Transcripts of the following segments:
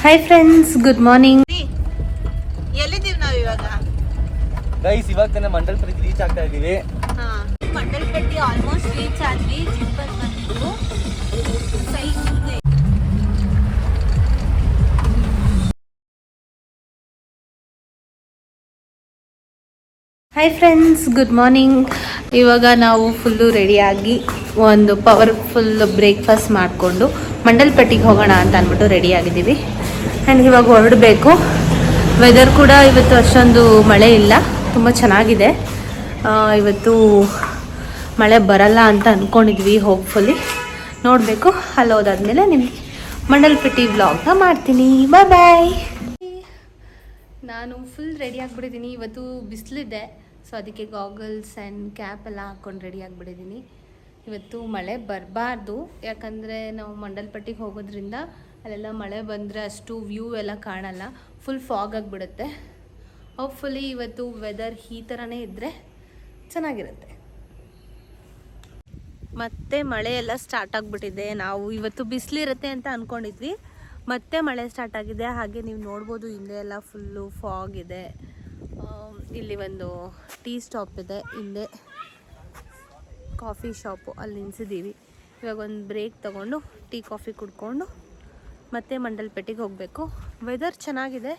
Hi friends good morning ಎಲ್ಲಿದ್ದೀವಿ ನಾವು ಇವಾಗ? ಗೈಸ್ ಇವಾಗ ತಾನೇ ಮಂಡಲ್ಪುರಕ್ಕೆ ರೀಚ್ ಆಗ್ತಾ ಮಂಡಲ್ ಮಂಡಲ್ಪಟ್ಟಿ ಆಲ್ಮೋಸ್ಟ್ ರೀಚ್ ಆದ್ವಿ ಜಿಪ್ಪಲ್ಲಿ ಬಂದಿದ್ದು ಹಾಯ್ ಫ್ರೆಂಡ್ಸ್ ಗುಡ್ ಮಾರ್ನಿಂಗ್ ಇವಾಗ ನಾವು ಫುಲ್ಲು ರೆಡಿಯಾಗಿ ಒಂದು ಪವರ್ಫುಲ್ ಬ್ರೇಕ್ಫಾಸ್ಟ್ ಮಾಡಿಕೊಂಡು ಮಂಡಲ್ಪಟ್ಟಿಗೆ ಹೋಗೋಣ ಅಂತ ಅಂದ್ಬಿಟ್ಟು ರೆಡಿ ಆಗಿದ್ದೀವಿ. ಆ್ಯಂಡ್ ಇವಾಗ ಹೊರಡಬೇಕು. ವೆದರ್ ಕೂಡ ಇವತ್ತು ಅಷ್ಟೊಂದು ಮಳೆ ಇಲ್ಲ. ತುಂಬ ಚೆನ್ನಾಗಿದೆ. ಇವತ್ತು ಮಳೆ ಬರಲ್ಲ ಅಂತ ಅಂದ್ಕೊಂಡಿದ್ವಿ ಹೋಪ್ಫುಲಿ ನೋಡಬೇಕು. ಅಲ್ಲಿ ಹೋದಾದ್ಮೇಲೆ ನಿಮಗೆ ಮಂಡಲ್ಪಟ್ಟಿ ವ್ಲಾಗ್ನ ಮಾಡ್ತೀನಿ. ಬಾಯ್ ಬಾಯ್ ನಾನು ಫುಲ್ ರೆಡಿ ಆಗಿಬಿಟ್ಟಿದ್ದೀನಿ. ಇವತ್ತು ಬಿಸಿಲಿದೆ. ಸೊ ಅದಕ್ಕೆ ಗಾಗಲ್ಸ್ ಆ್ಯಂಡ್ ಕ್ಯಾಪ್ ಎಲ್ಲ ಹಾಕ್ಕೊಂಡು ರೆಡಿ ಆಗಿಬಿಟ್ಟಿದ್ದೀನಿ. ಇವತ್ತು ಮಳೆ ಬರಬಾರ್ದು. ಯಾಕಂದರೆ ನಾವು ಮಂಡಲ್ಪಟ್ಟಿಗೆ ಹೋಗೋದ್ರಿಂದ ಅಲ್ಲೆಲ್ಲ ಮಳೆ ಬಂದರೆ ಅಷ್ಟು ವ್ಯೂ ಎಲ್ಲ ಕಾಣಲ್ಲ. ಫುಲ್ ಫಾಗ್ ಆಗಿಬಿಡುತ್ತೆ. ಹೋಪ್ಫುಲಿ ಇವತ್ತು ವೆದರ್ ಈ ಥರನೇ ಇದ್ದರೆ ಚೆನ್ನಾಗಿರುತ್ತೆ. ಮತ್ತೆ ಮಳೆ ಎಲ್ಲ ಸ್ಟಾರ್ಟ್ ಆಗಿಬಿಟ್ಟಿದೆ. ನಾವು ಇವತ್ತು ಬಿಸಿಲಿರುತ್ತೆ ಅಂತ ಅಂದ್ಕೊಂಡಿದ್ವಿ ಮತ್ತೆ ಮಳೆ ಸ್ಟಾರ್ಟ್ ಆಗಿದೆ. ಹಾಗೆ ನೀವು ನೋಡ್ಬೋದು ಹಿಂದೆ ಎಲ್ಲ ಫುಲ್ಲು ಫಾಗ್ ಇದೆ. ಇಲ್ಲಿ ಒಂದು ಟೀ ಸ್ಟಾಪ್ ಇದೆ. ಹಿಂದೆ ಕಾಫಿ ಶಾಪು ಅಲ್ಲಿ ನಿಲ್ಸಿದ್ದೀವಿ. ಇವಾಗ ಒಂದು ಬ್ರೇಕ್ ತೊಗೊಂಡು ಟೀ ಕಾಫಿ ಕುಡ್ಕೊಂಡು ಮತ್ತೆ ಮಂಡಲ್ಪೇಟೆಗೆ ಹೋಗಬೇಕು. ವೆದರ್ ಚೆನ್ನಾಗಿದೆ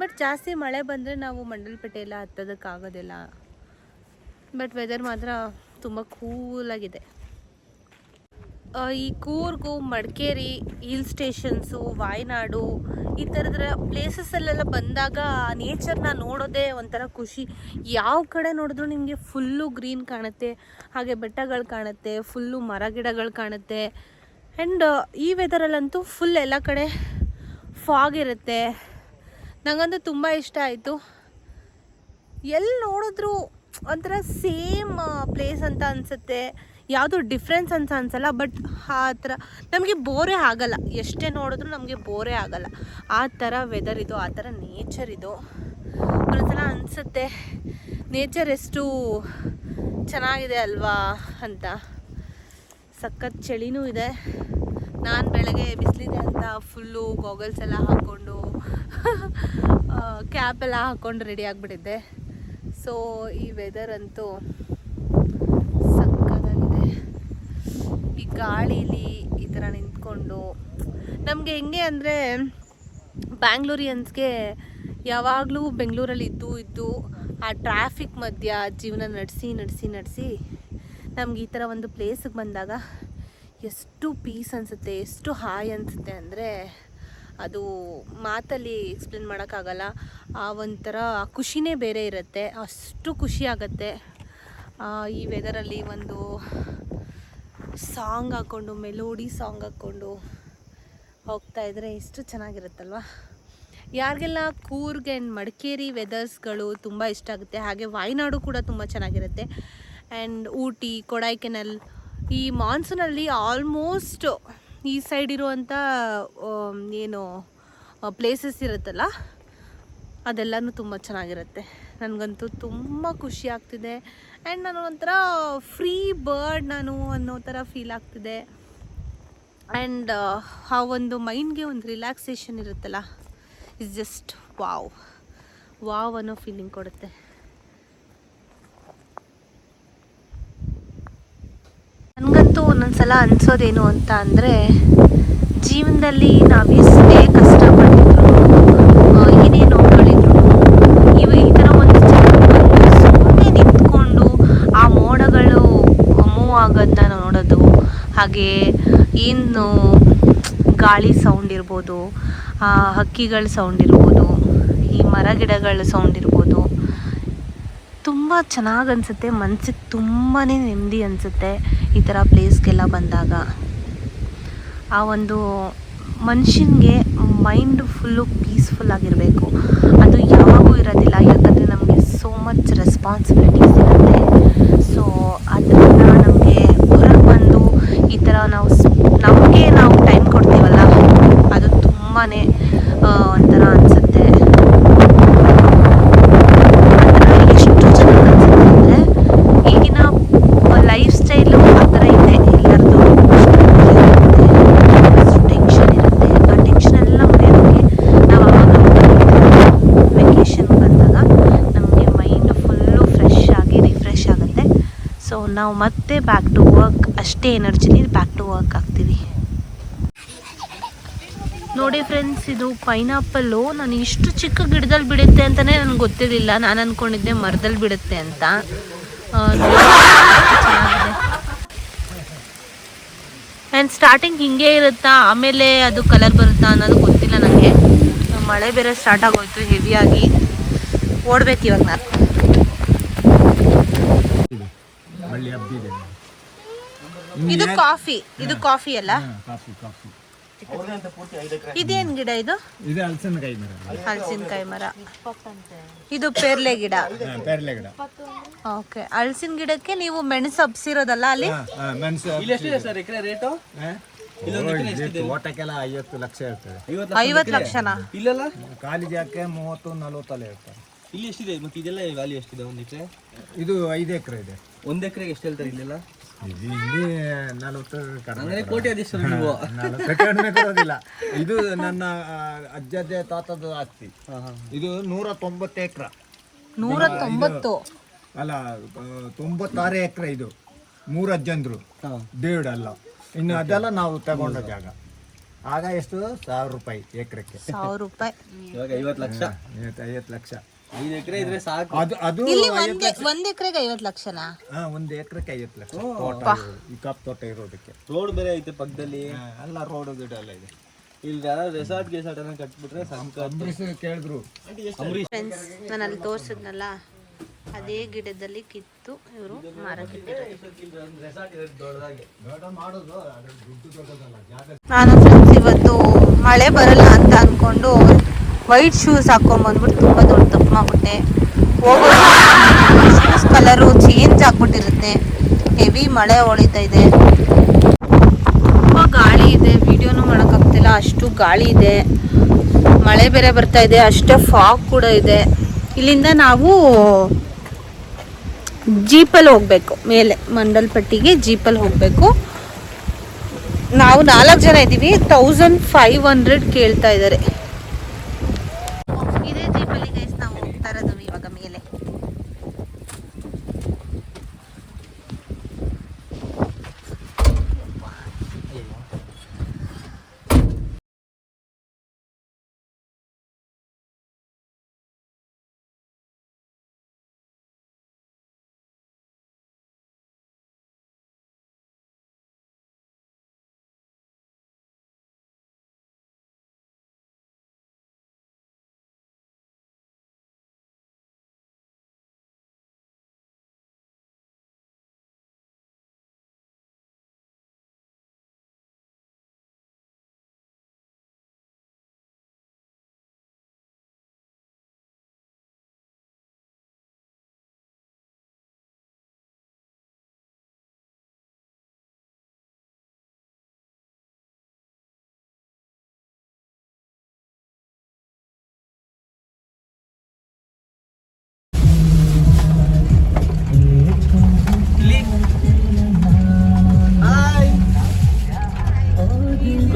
ಬಟ್ ಜಾಸ್ತಿ ಮಳೆ ಬಂದರೆ ನಾವು ಮಂಡಲ್ಪೇಟೆ ಎಲ್ಲ ಹತ್ತೋದಕ್ಕಾಗೋದಿಲ್ಲ ಬಟ್ ವೆದರ್ ಮಾತ್ರ ತುಂಬ ಕೂಲಾಗಿದೆ ಈ ಕೂರ್ಗು, ಮಡಿಕೇರಿ ಹಿಲ್ ಸ್ಟೇಷನ್ಸು ವಾಯ್ನಾಡು, ಈ ಥರದ ಪ್ಲೇಸಸ್ಸಲ್ಲೆಲ್ಲ ಬಂದಾಗ ನೇಚರ್ನ ನೋಡೋದೇ ಒಂಥರ ಖುಷಿ. ಯಾವ ಕಡೆ ನೋಡಿದ್ರು ನಿಮಗೆ ಫುಲ್ಲು ಗ್ರೀನ್ ಕಾಣುತ್ತೆ, ಹಾಗೆ ಬೆಟ್ಟಗಳು ಕಾಣುತ್ತೆ ಫುಲ್ಲು ಮರ ಗಿಡಗಳು ಕಾಣುತ್ತೆ. ಆ್ಯಂಡ್ ಈ ವೆದರಲ್ಲಂತೂ ಫುಲ್ ಎಲ್ಲ ಕಡೆ ಫಾಗ್ ಇರುತ್ತೆ. ನನಗಂತೂ ತುಂಬ ಇಷ್ಟ ಆಯಿತು. ಎಲ್ಲಿ ನೋಡಿದ್ರು ಒಂಥರ ಸೇಮ್ ಪ್ಲೇಸ್ ಅಂತ ಅನಿಸುತ್ತೆ. ಯಾವುದು ಡಿಫ್ರೆನ್ಸ್ ಅಂತ ಅನ್ಸಲ್ಲ ಬಟ್ ಆ ಥರ ನಮಗೆ ಬೋರೇ ಆಗಲ್ಲ. ಎಷ್ಟೇ ನೋಡಿದ್ರು ನಮಗೆ ಬೋರೇ ಆಗಲ್ಲ. ಆ ಥರ ವೆದರ್ ಇದು, ಆ ಥರ ನೇಚರ್ ಇದು. ಒಂದೊಂದ್ಸಲ ಅನಿಸುತ್ತೆ. ನೇಚರ್ ಎಷ್ಟು ಚೆನ್ನಾಗಿದೆ ಅಲ್ವಾ ಅಂತ. ಸಖತ್ ಚಳಿನೂ ಇದೆ. ನಾನು ಬೆಳಗ್ಗೆ ಬಿಸಿಲಿದೆ ಅಂತ ಫುಲ್ಲು ಗಾಗಲ್ಸ್ ಎಲ್ಲ ಹಾಕ್ಕೊಂಡು ಕ್ಯಾಪ್ ಎಲ್ಲ ಹಾಕ್ಕೊಂಡು ರೆಡಿ ಆಗಿಬಿಟ್ಟಿದ್ದೆ. ಸೊ ಈ ವೆದರ್ ಅಂತೂ ಸಕ್ಕತ್ತಾಗಿದೆ ಈ ಗಾಳೀಲಿ ಈ ಥರ ನಿಂತ್ಕೊಂಡು, ನಮಗೆ ಹೆಂಗೆ ಅಂದರೆ ಬ್ಯಾಂಗ್ಳೂರಿಯನ್ಸ್ಗೆ ಯಾವಾಗಲೂ ಬೆಂಗಳೂರಲ್ಲಿ ಇದ್ದು ಇದ್ದು ಆ ಟ್ರಾಫಿಕ್ ಮಧ್ಯ ಜೀವನ ನಡೆಸಿ ನಡೆಸಿ ನಡೆಸಿ ನಮ್ಗೆ ಈ ಥರ ಒಂದು ಪ್ಲೇಸಿಗೆ ಬಂದಾಗ ಎಷ್ಟು ಪೀಸ್ ಅನಿಸುತ್ತೆ, ಎಷ್ಟು ಹಾಯ್ ಅನಿಸುತ್ತೆ ಅಂದರೆ ಅದು ಮಾತಲ್ಲಿ ಎಕ್ಸ್ಪ್ಲೇನ್ ಮಾಡೋಕ್ಕಾಗಲ್ಲ. ಆ ಒಂಥರ ಖುಷಿನೇ ಬೇರೆ ಇರುತ್ತೆ, ಅಷ್ಟು ಖುಷಿ ಆಗುತ್ತೆ. ಈ ವೆದರಲ್ಲಿ ಒಂದು ಸಾಂಗ್ ಹಾಕ್ಕೊಂಡು ಮೆಲೋಡಿ ಸಾಂಗ್ ಹಾಕ್ಕೊಂಡು ಹೋಗ್ತಾ ಇದ್ರೆ ಎಷ್ಟು ಚೆನ್ನಾಗಿರುತ್ತಲ್ವ? ಯಾರಿಗೆಲ್ಲ ಕೂರ್ಗ್ ಆ್ಯಂಡ್ ಮಡಿಕೇರಿ ವೆದರ್ಸ್ಗಳು ತುಂಬ ಇಷ್ಟ ಆಗುತ್ತೆ, ಹಾಗೆ ವಾಯ್ನಾಡು ಕೂಡ ತುಂಬ ಚೆನ್ನಾಗಿರುತ್ತೆ. ಆ್ಯಂಡ್ ಊಟಿ ಕೊಡೈಕೆನಲ್. ಈ ಮಾನ್ಸೂನಲ್ಲಿ ಆಲ್ಮೋಸ್ಟ್ ಈ ಸೈಡ್ ಇರುವಂಥ ಆಮ್, ಏನು ಪ್ಲೇಸಸ್ ಇರುತ್ತಲ್ಲ ಅದೆಲ್ಲನೂ ತುಂಬ ಚೆನ್ನಾಗಿರುತ್ತೆ. ನನಗಂತೂ ತುಂಬ ಖುಷಿ ಆಗ್ತಿದೆ. ಆ್ಯಂಡ್ ನಾನು ಒಂಥರ ಫ್ರೀ ಬರ್ಡ್ ನಾನು ಅನ್ನೋ ಥರ ಫೀಲ್ ಆಗ್ತಿದೆ. ಆ್ಯಂಡ್ ಆ ಒಂದು ಮೈಂಡ್ಗೆ ಒಂದು ರಿಲ್ಯಾಕ್ಸೇಷನ್ ಇರುತ್ತಲ್ಲ ಇಸ್ ಜಸ್ಟ್ ವಾವ್ ವಾವ್ ಅನ್ನೋ ಫೀಲಿಂಗ್ ಕೊಡುತ್ತೆ ನನಗಂತೂ ಒಂದೊಂದ್ಸಲ ಅನ್ಸೋದೇನು ಅಂತ ಅಂದರೆ ಜೀವನದಲ್ಲಿ ನಾವು ಎಷ್ಟೇ ಕಷ್ಟಪಟ್ಟಿದ್ರು ಆ, ಏನೇ ನೋವುಗಳಿದ್ರು ಇವ ಈ ಥರ ಒಂದು ಸುಮ್ಮನೆ ನಿಂತ್ಕೊಂಡು ಆ ಮೋಡಗಳು ಮೂವ್ ಆಗೋದನ್ನ ನೋಡೋದು. ಹಾಗೆ ಏನು ಗಾಳಿ ಸೌಂಡ್ ಇರ್ಬೋದು ಆ ಹಕ್ಕಿಗಳ ಸೌಂಡ್ ಇರ್ಬೋದು ಈ ಮರ ಗಿಡಗಳ ಸೌಂಡ್ ಇರ್ಬೋದು. ತುಂಬ ಚೆನ್ನಾಗಿ ಅನ್ಸುತ್ತೆ ಮನ್ಸಿಗೆ ತುಂಬಾ ನೆಮ್ಮದಿ ಅನಿಸುತ್ತೆ. ಈ ಥರ ಪ್ಲೇಸ್ಗೆಲ್ಲ ಬಂದಾಗ ಆ ಒಂದು ಮನುಷ್ಯನಿಗೆ ಮೈಂಡ್ ಫುಲ್ಲು ಪೀಸ್ಫುಲ್ ಆಗಿರಬೇಕು. ಅದು ಯಾವಾಗೂ ಇರೋದಿಲ್ಲ, ಯಾಕಂದರೆ ನಮಗೆ ಸೋ ಮಚ್ ರೆಸ್ಪಾನ್ಸಿಬಿಲಿಟೀಸ್ ಇರುತ್ತೆ. ಸೊ ಅದರಿಂದ ನಮಗೆ ಹೊರಗೆ ಬಂದು ಈ ಥರ ನಾವು ನಮಗೆ ನಾವು ಟೈಮ್ ಕೊಡ್ತೀವಲ್ಲ ಅದು ತುಂಬಾ ಒಂಥರ ಅನಿಸುತ್ತೆ ಎಷ್ಟು ಚೆನ್ನಾಗಿ ಅನ್ಸುತ್ತೆ ಅಂದರೆ ಈಗಿನ ಲೈಫ್ ಸ್ಟೈಲು ಆ ಥರ ಇದೆ ಎಲ್ಲರದ್ದು ಟೆನ್ಷನ್ ಇರುತ್ತೆ ಆ ಟೆನ್ಷನ್ ಎಲ್ಲ ಮರೆಯೋದಕ್ಕೆ ನಾವು ಮತ್ತೆ ಬ್ಯಾಕ್ ಟು ವರ್ಕ್ ಅಷ್ಟೇ ಎನರ್ಜಿಲಿ ಬ್ಯಾಕ್ ಟು ವರ್ಕ್ ಆಗ್ತೀವಿ. ನೋಡಿ ಫ್ರೆಂಡ್ಸ್ ಇದು ಪೈನಾಪಲ್ಲು ನಾನು ಇಷ್ಟು ಚಿಕ್ಕ ಗಿಡದಲ್ಲಿ ಬಿಡುತ್ತೆ ಅಂತಲೇ ನನಗೆ ಗೊತ್ತಿರಲಿಲ್ಲ. ನಾನು ಅಂದ್ಕೊಂಡಿದ್ದೆ ಮರದಲ್ಲಿ ಬಿಡುತ್ತೆ ಅಂತ. ಚೆನ್ನಾಗಿದೆ. ಆ್ಯಂಡ್ ಸ್ಟಾರ್ಟಿಂಗ್ ಹಿಂಗೆ ಇರುತ್ತಾ? ಆಮೇಲೆ ಅದು ಕಲರ್ ಬರುತ್ತಾ ಅನ್ನೋದು ಗೊತ್ತಿಲ್ಲ ನನಗೆ ಮಳೆ ಬೇರೆ ಸ್ಟಾರ್ಟ್ ಆಗೋಯ್ತು ಹೆವಿಯಾಗಿ ಓಡ್ಬೇಕು ಇವಾಗ ನಾನು. ಬಳ್ಳಿ ಹಬ್ಬಿದೆ ಇದು. ಕಾಫಿ ಇದು ಕಾಫಿ ಅಲ್ಲ? Coffee coffee. ಇದೇನ್ ಗಿಡ ಇದು? ಇದು ಹಲಸಿನಕಾಯಿ ಮರ. ಹಲಸಿನಕಾಯಿ ಮರ. ಇದು ಪೇರ್ಲೆ ಗಿಡ. ಪೇರ್ಲೆ ಗಿಡ. ಓಕೆ ಹಲಸಿನ ಗಿಡಕ್ಕೆ ನೀವು ಮೆಣಸು ಹಬ್ಸಿರೋದಲ್ಲ ಅಲ್ಲಿ? ಮೆಣಸು ಸರ್ ಎಕರೆ ರೇಟು? ಹಾ? ಓ, ಇದು ಐವತ್ತು ಲಕ್ಷ ಇರ್ತದೆ. ಐವತ್ತು ಲಕ್ಷನಾ? ಇಲ್ಲಲ್ಲ? ಖಾಲಿ ಜಾಗಕ್ಕೆ ಮೂವತ್ತು ನಲವತ್ತಲ್ಲ ಇರ್ತಾರೆ ಇಲ್ಲಿ ಎಷ್ಟಿದೆ? ಮತ್ತೆ ಇದೆಲ್ಲ ವ್ಯಾಲ್ಯೂ ಎಷ್ಟಿದೆ ಒಂದು ಎಕರೆ? ಇದು ಐದು ಎಕರೆ ಇದೆ. ಒಂದು ಎಕರೆಗೆ ಎಷ್ಟು ಹೇಳ್ತಾರೆ ಇಲ್ಲೆಲ್ಲ? ಇದು ಇಲ್ಲಿ ನಲವತ್ತು ಕಡಿಮೆ ಅಂದ್ರೆ ಕೋಟಿ ಅದೆಷ್ಟು ನೀವು. ನಲವತ್ತು ಕಡಿಮೆ ಕೊಡೋದಿಲ್ಲ. ಇದು ನನ್ನ ಅಜ್ಜ ಅಜ್ಜಜ್ಜ ತಾತದ ಆಸ್ತಿ. ಇದು ನೂರ ತೊಂಬತ್ತು ಎಕರೆ ನೂರ ತೊಂಬತ್ತು ಅಲ್ಲ ಆ, ತೊಂಬತ್ತಾರು ಎಕರೆ ಇದು. ಮೂರು ಅಜ್ಜಂದ್ರು. ದೇವ್ಡಲ್ಲ ಇನ್ನು ಅದೆಲ್ಲ ನಾವು ತಗೊಂಡ ಜಾಗ. ಆಗ ಎಷ್ಟು? ಸಾವಿರ ರೂಪಾಯಿ ಎಕರೆಕ್ಕೆ. ಸಾವಿರ ರೂಪಾಯಿ. ಇವಾಗ ಐವತ್ತು ಲಕ್ಷ. ಐವತ್ತು ಲಕ್ಷ. ಐದು ಎಕರೆ ಇದ್ರೆ ಸಾಕು. ಅದು ಅದು ಇಲ್ಲಿ ಒಂದ್ ಒಂದ್ ಎಕರೆಗೆ ಐವತ್ತು ಲಕ್ಷನಾ? ಹಾ, ಒಂದು ಎಕರೆಗೆ ಐವತ್ತು ಲಕ್ಷ ತೋಟ. ಈ ಕಪ್ ತೋಟ ಇರೋದಕ್ಕೆ. ರೋಡ್ ಬೇರೆ ಐತೆ ಪಕ್ಕದಲ್ಲಿ. ಹಾ, ಎಲ್ಲ ರೋಡ್ ಗಿಡ ಎಲ್ಲ ಇದೆ. ಇಲ್ಲಿ ಯಾರು ರೆಸಾರ್ಟ್ ಗೆಸಾರ್ಟ್ ಅನ್ನ ಕಟ್ಬಿಟ್ರೆ ಸಂಕ ಅಂಬರೀಷ್ ಕೇಳಿದ್ರು. ಫ್ರೆಂಡ್ಸ್ ನಾನು ಅಲ್ಲಿ ತೋರಿಸಿದ್ನಲ್ಲ ಅದೇ ಗಿಡದಲ್ಲಿ ಕಿತ್ತು ಇವರು ನಾನು ಫ್ರೆಂಡ್ಸ್ ಇವತ್ತು ಮಳೆ ಬರಲ್ಲ ಅಂತ ಅನ್ಕೊಂಡು ವೈಟ್ ಶೂಸ್ ಹಾಕೊಂಬಂದ್ಬಿಟ್ಟು ತುಂಬ ದೊಡ್ಡ ತಪ್ಪು ಮಾಡ್ಬಿಟ್ಟೆ. ಹೋಗೋ ಶೂಸ್ ಕಲರು ಚೇಂಜ್ ಆಗ್ಬಿಟ್ಟಿರುತ್ತೆ. ಹೆವಿ ಮಳೆ ಹೊಳಿತಾ ಇದೆ. ತುಂಬ ಗಾಳಿ ಇದೆ. ವಿಡಿಯೋನು ಮಾಡೋಕ್ಕಾಗ್ತಿಲ್ಲ ಅಷ್ಟು ಗಾಳಿ ಇದೆ. ಮಳೆ ಬೇರೆ ಬರ್ತಾ ಇದೆ. ಅಷ್ಟೇ ಫಾಗ್ ಕೂಡ ಇದೆ. ಇಲ್ಲಿಂದ ನಾವು ಜೀಪಲ್ಲಿ ಹೋಗ್ಬೇಕು. ಮೇಲೆ, ಮಂಡಲ್ಪಟ್ಟಿಗೆ ಜೀಪಲ್ಲಿ ಹೋಗಬೇಕು. ನಾವು ನಾಲ್ಕು ಜನ ಇದ್ದೀವಿ. ತೌಸಂಡ್ ಫೈವ್ ಹಂಡ್ರೆಡ್ ಕೇಳ್ತಾ ಇದ್ದಾರೆ.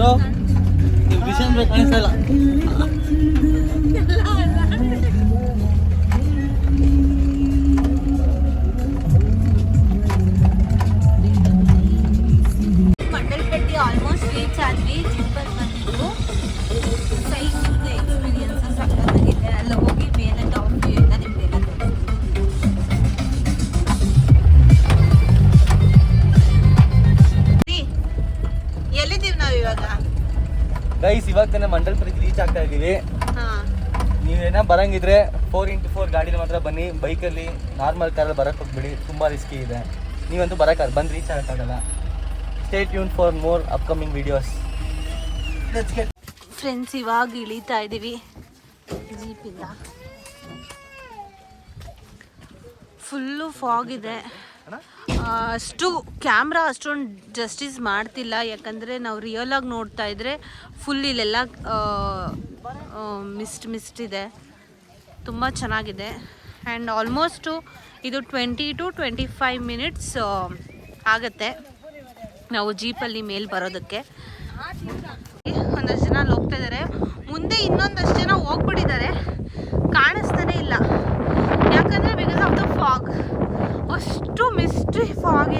ಬ್ರೋ ನೀವು ವಿಷನ್ ಬೇಕು ಕಾಣಿಸಲ್ಲ ಮಂಡಲ್ಪಟ್ಟಿ ಆಲ್ಮೋಸ್ಟ್ ರೀಚ್ ಆದ್ವಿ ಗೈಸ್ ಇವಾಗ ತಾನೇ ಮಂಡಲ್ಪುರಕ್ಕೆ ರೀಚ್ ಆಗ್ತಾ ಇದೀವಿ ನೀವೇನ ಬರಂಗಿದ್ರೆ ಫೋರ್ ಇಂಟು ಫೋರ್ ಗಾಡಿಲಿ ಮಾತ್ರ ಬನ್ನಿ. ಬೈಕಲ್ಲಿ ನಾರ್ಮಲ್ ಕಾರಲ್ಲಿ ಬರಕ್ಕೆ ಹೋಗ್ಬಿಡಿ. ತುಂಬ ರಿಸ್ಕಿ ಇದೆ. ನೀವಂತೂ ಬರೋಕ್ಕಾಗ ಬಂದು ರೀಚ್ ಆಗೋಕ್ಕಾಗಲ್ಲ stay ಯೂನ್ for more upcoming videos friends ಇವಾಗ ಇಳಿತಾ ಇದ್ದೀವಿ ಜೀಪಿಂದ ಫುಲ್ಲು ಫಾಗ್ ಇದೆ. ಅಷ್ಟು ಕ್ಯಾಮ್ರಾ ಅಷ್ಟೊಂದು ಜಸ್ಟಿಸ್ ಮಾಡ್ತಿಲ್ಲ, ಯಾಕಂದರೆ ನಾವು ರಿಯಲ್ ಆಗಿ ನೋಡ್ತಾ ಇದ್ರೆ ಫುಲ್ ಇಲ್ಲೆಲ್ಲ ಮಿಸ್ಟ್ ಮಿಸ್ಟ್ ಇದೆ. ತುಂಬ ಚೆನ್ನಾಗಿದೆ. ಆ್ಯಂಡ್ ಆಲ್ಮೋಸ್ಟು ಇದು twenty to twenty five minutes ಆಗುತ್ತೆ ನಾವು ಜೀಪಲ್ಲಿ ಮೇಲೆ ಬರೋದಕ್ಕೆ. ಒಂದಷ್ಟು ಜನ ಅಲ್ಲಿ ಹೋಗ್ತಾ ಇದ್ದಾರೆ ಮುಂದೆ ಇನ್ನೊಂದಷ್ಟು ಜನ ಹೋಗ್ಬಿಟ್ಟಿದ್ದಾರೆ ಕಾಣಿಸ್ತಾನೆ ಇಲ್ಲ ಯಾಕಂದರೆ ಬಿಕಾಸ್ ಆಫ್ ದ ಫಾಗ್ ಅಷ್ಟು ಮಿಸ್ಟ್ರಿ ಫಾಗ್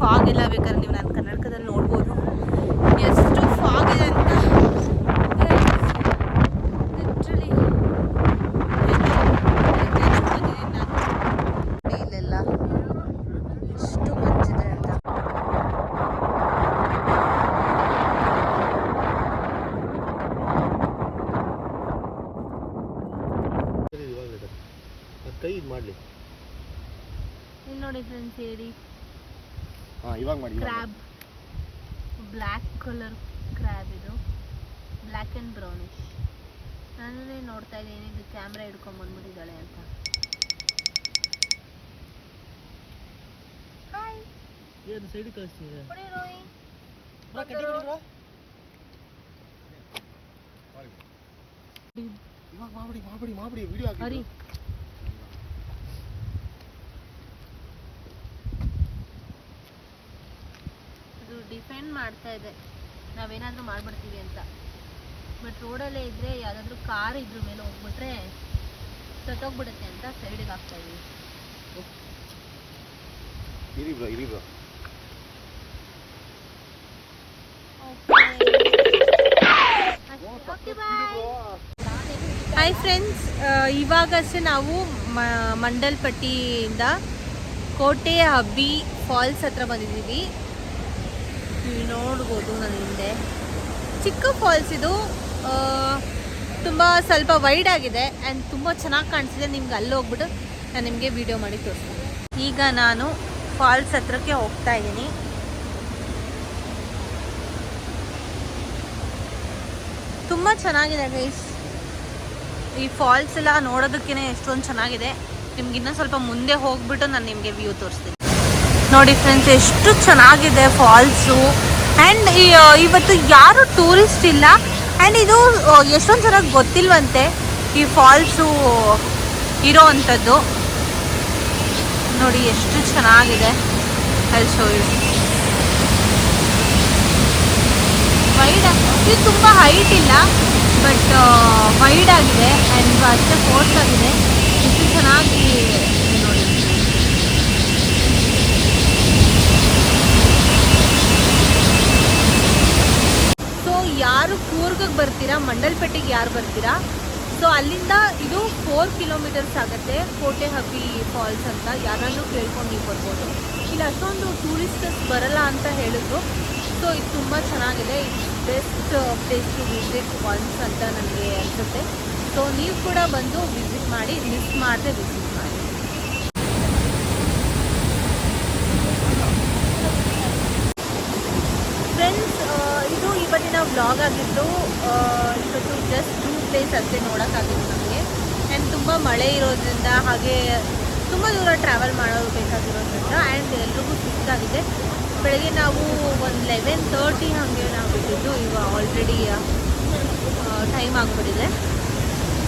ಫಾಗ್ ಎಲ್ಲ ಬೇಕಾದ್ರೆ ನೀವು ನನ್ನ ಕನ್ನಡಕದಲ್ಲಿ ನೋಡ್ಬೋದು ಎಷ್ಟು ಫಾಗ್ ಇದೆ ಅಂತ ಲಿಟ್ರಲಿ ಇಲ್ಲೆಲ್ಲ ಎಷ್ಟು ಮಂಜಿದೆ ಅಂತ ಕೈ ಇದು ಮಾಡಲಿ ಇಲ್ಲಿ ನೋಡಿ ಫ್ರೆಂಡ್ಸ್ ಹೇಳಿ ಹಾಂ ಇವಾಗ ಮಾಡಿ ಕ್ರ್ಯಾಬ್ ಬ್ಲ್ಯಾಕ್ ಕಲರ್ ಕ್ರ್ಯಾಬ್ ಇದು ಬ್ಲ್ಯಾಕ್ ಆ್ಯಂಡ್ ಬ್ರೌನಿಶ್ ನಾನೇ ನೋಡ್ತಾ ಇದ್ದೀನಿ. ಇದು ಕ್ಯಾಮ್ರಾ ಹಿಡ್ಕೊಂಡ್ ಬಂದ್ಬಿಟ್ಟಿದ್ದಾಳೆ ಅಂತ. ಹಾಯ್ ಏನು ಸೈಡ್ ಕಳಿಸ್ತಿದೆ ವಿಡಿಯೋ ಡಿಫೆಂಡ್ ಮಾಡ್ತಾ ಇದೆ. ನಾವೇನಾದರೂ ಮಾಡ್ಬಿಡ್ತೀವಿ ಅಂತ. ರೋಡಲ್ಲೇ ಇದ್ರೆ ಯಾವುದಾದ್ರೂ ಕಾರ್ ಇದ್ರ ಮೇಲೆ ಹೋಗ್ಬಿಟ್ರೆ ಸತ್ತೋಗ್ಬಿಡುತ್ತೆ ಅಂತ ಸೈಡಿಗೆ ಹಾಕ್ತಾ ಇದೀವಿ ಇರಿ ಬ್ರೋ ಇರಿ ಬ್ರೋ. ಹಾಯ್ ಫ್ರೆಂಡ್ಸ್ ಇವಾಗಷ್ಟೇ ನಾವು ಮ- ಮಂಡಲ್ಪಟ್ಟಿಯಿಂದ ಕೋಟೆ ಹಬ್ಬಿ ಫಾಲ್ಸ್ ಹತ್ರ ಬಂದಿದ್ದೀವಿ. ನೀವು ನೋಡ್ಬೋದು ನನ್ನ ಹಿಂದೆ. ಚಿಕ್ಕ ಫಾಲ್ಸ್ ಇದು. ತುಂಬ ಸ್ವಲ್ಪ ವೈಡ್ ಆಗಿದೆ ಆ್ಯಂಡ್ ತುಂಬ ಚೆನ್ನಾಗಿ ಕಾಣಿಸಿದೆ ನಿಮ್ಗೆ ಅಲ್ಲಿ ಹೋಗ್ಬಿಟ್ಟು ನಾನು ನಿಮಗೆ ವಿಡಿಯೋ ಮಾಡಿ ತೋರಿಸ್ತೀನಿ. ಈಗ ನಾನು ಫಾಲ್ಸ್ ಹತ್ರಕ್ಕೆ ಹೋಗ್ತಾ ಇದ್ದೀನಿ. ತುಂಬ ಚೆನ್ನಾಗಿದೆ ಗೈಸ್ ಈ ಫಾಲ್ಸ್ ಎಲ್ಲ ನೋಡೋದಕ್ಕೇ ಎಷ್ಟೊಂದು ಚೆನ್ನಾಗಿದೆ. ನಿಮ್ಗೆ ಇನ್ನೂ ಸ್ವಲ್ಪ ಮುಂದೆ ಹೋಗ್ಬಿಟ್ಟು ನಾನು ನಿಮಗೆ ವ್ಯೂ ತೋರಿಸ್ತೀನಿ. ನೋಡಿ ಫ್ರೆಂಡ್ಸ್ ಎಷ್ಟು ಚೆನ್ನಾಗಿದೆ ಫಾಲ್ಸು ಆ್ಯಂಡ್ ಇವತ್ತು ಯಾರು ಟೂರಿಸ್ಟ್ ಇಲ್ಲ. ಆ್ಯಂಡ್ ಇದು ಎಷ್ಟೊಂದು ಚೆನ್ನಾಗಿ ಗೊತ್ತಿಲ್ವಂತೆ, ಈ ಫಾಲ್ಸು ಇರೋ ಅಂಥದ್ದು. ನೋಡಿ, ಎಷ್ಟು ಚೆನ್ನಾಗಿದೆ. ಅಲ್ಲಿ ಶೋ ವೈಡ್ ಇದು ತುಂಬ ಹೈಟ್ ಇಲ್ಲ ಬಟ್ ವೈಡ್ ಆಗಿದೆ ಆ್ಯಂಡ್ ಅಷ್ಟೇ ಫೋರ್ಸ್ ಆಗಿದೆ ಎಷ್ಟು ಚೆನ್ನಾಗಿ ಇದೆ ನೋಡಿ ಸೊ ಯಾರು ಕೂರ್ಗಿಗೆ ಬರ್ತೀರಾ ಮಂಡಲ್ಪೇಟೆಗೆ ಯಾರು ಬರ್ತೀರಾ? ಸೊ ಅಲ್ಲಿಂದ ಇದು ಫೋರ್ ಕಿಲೋಮೀಟರ್ಸ್ ಆಗುತ್ತೆ, ಕೋಟೆ ಹಬ್ಬಿ ಫಾಲ್ಸ್ ಅಂತ. ಯಾರಾದರೂ ಕೇಳ್ಕೊಂಡು ನೀವು ಬರ್ಬೋದು. ಇಲ್ಲಿ ಅಷ್ಟೊಂದು ಟೂರಿಸ್ಟರ್ಸ್ ಬರಲ್ಲ ಅಂತ ಹೇಳಿದ್ರು. ಸೊ ಇದು ತುಂಬ ಚೆನ್ನಾಗಿದೆ. It's best place to visit once ಅಂತ ನನಗೆ ಅನಿಸುತ್ತೆ. ಸೊ ನೀವು ಕೂಡ ಬಂದು ವಿಸಿಟ್ ಮಾಡಿ ಮಿಸ್ ಮಾಡದೆ ವಿಸಿಟ್ ಮಾಡಿ ಫ್ರೆಂಡ್ಸ್ ಇದು ವ್ಲಾಗ್ ಆಗಿತ್ತು ಇವತ್ತು ಜಸ್ಟ್ ಟೂ ಪ್ಲೇಸ್ ಅಷ್ಟೇ ನೋಡೋಕ್ಕಾಗಿತ್ತು ನಮಗೆ. ಆ್ಯಂಡ್ ತುಂಬ ಮಳೆ ಇರೋದ್ರಿಂದ ಹಾಗೆ ತುಂಬ ದೂರ ಟ್ರಾವೆಲ್ ಮಾಡೋದು ಬೇಕಾಗಿರೋದ್ರಿಂದ ಆ್ಯಂಡ್ ಎಲ್ರಿಗೂ ಸುಸ್ತಾಗಿದೆ ಬೆಳಗ್ಗೆ ನಾವು ಒಂದು ಲೆವೆನ್ ತರ್ಟಿ ಹಾಗೆ ನಾವು ಬಿಟ್ಟಿದ್ದು ಇವಾಗ ಆಲ್ರೆಡಿ ಟೈಮ್ ಆಗಿಬಿಟ್ಟಿದೆ.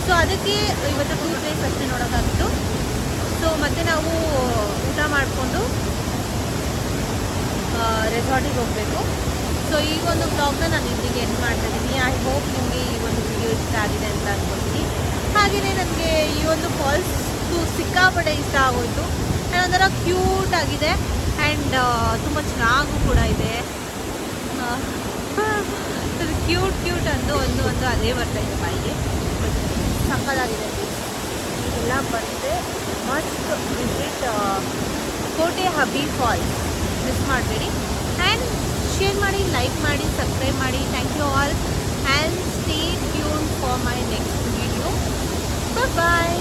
ಸೊ ಅದಕ್ಕೆ ಇವತ್ತು ಟೂ ಪ್ಲೇಸ್ ಅಷ್ಟೇ ನೋಡೋಕ್ಕಾಗಿತ್ತು. ಸೊ ಮತ್ತೆ ನಾವು ಊಟ ಮಾಡಿಕೊಂಡು ರೆಸಾರ್ಟಿಗೆ ಹೋಗಬೇಕು. ಸೊ ಈ ಒಂದು ಬ್ಲಾಗ್ನ ನಾನು ಇಲ್ಲಿಗೆ ಎಂಡ್ ಮಾಡ್ತಾ ಇದ್ದೀನಿ. ಐ ಹೋಪ್ ನಿಮಗೆ ಈ ಒಂದು ವಿಡಿಯೋ ಇಷ್ಟ ಆಗಿದೆ ಅಂತ ಅನ್ಕೊತೀನಿ. ಹಾಗೆಯೇ ನನಗೆ ಈ ಒಂದು ಫಾಲ್ಸ್ ಸಿಕ್ಕಾಪಟ್ಟೆ ಇಷ್ಟ ಆಗೋಯಿತು. ಆ್ಯಂಡ್ ಒಂಥರ ಕ್ಯೂಟ್ ಆಗಿದೆ ಆ್ಯಂಡ್ ತುಂಬ ಚೆನ್ನಾಗೂ ಕೂಡ ಇದೆ. ಕ್ಯೂಟ್ ಕ್ಯೂಟ್ ಅಂದು ಒಂದು ಒಂದು ಅದೇ ಬರ್ತಾ ಇದೆ ಬಾಯಿಗೆ. ಸಕ್ಕದಾಗಿದೆ ಎಲ್ಲ ಬಂದರೆ must visit Kote Habbi falls miss ಮಾಡಬೇಡಿ. ಆ್ಯಂಡ್ ಶೇರ್ ಮಾಡಿ ಲೈಕ್ ಮಾಡಿ ಸಬ್ಸ್ಕ್ರೈಬ್ ಮಾಡಿ. Thank you all and stay tune for my next video bye